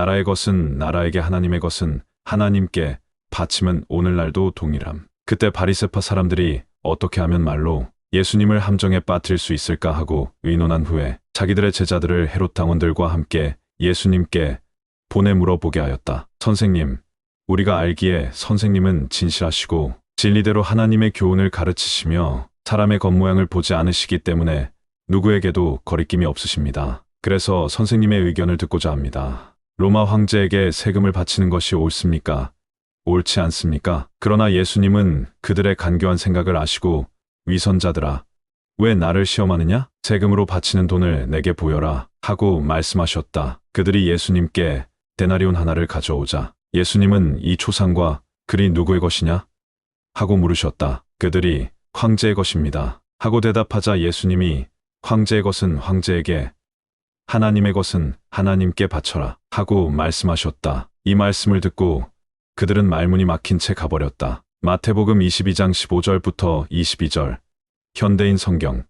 나라의 것은 나라에게 하나님의 것은 하나님께 바치면 오늘날도 동일함. 그때 바리세파 사람들이 어떻게 하면 말로 예수님을 함정에 빠뜨릴 수 있을까 하고 의논한 후에 자기들의 제자들을 헤롯 당원들과 함께 예수님께 보내 물어보게 하였다. 선생님, 우리가 알기에 선생님은 진실하시고 진리대로 하나님의 교훈을 가르치시며 사람의 겉모양을 보지 않으시기 때문에 누구에게도 거리낌이 없으십니다. 그래서 선생님의 의견을 듣고자 합니다. 로마 황제에게 세금을 바치는 것이 옳습니까? 옳지 않습니까? 그러나 예수님은 그들의 간교한 생각을 아시고 위선자들아, 왜 나를 시험하느냐? 세금으로 바치는 돈을 내게 보여라 하고 말씀하셨다. 그들이 예수님께 데나리온 하나를 가져오자 예수님은 이 초상과 글이 누구의 것이냐? 하고 물으셨다. 그들이 황제의 것입니다. 하고 대답하자 예수님이 황제의 것은 황제에게 하나님의 것은 하나님께 바쳐라 하고 말씀하셨다. 이 말씀을 듣고 그들은 말문이 막힌 채 가버렸다. 마태복음 22장 15절부터 22절 현대인 성경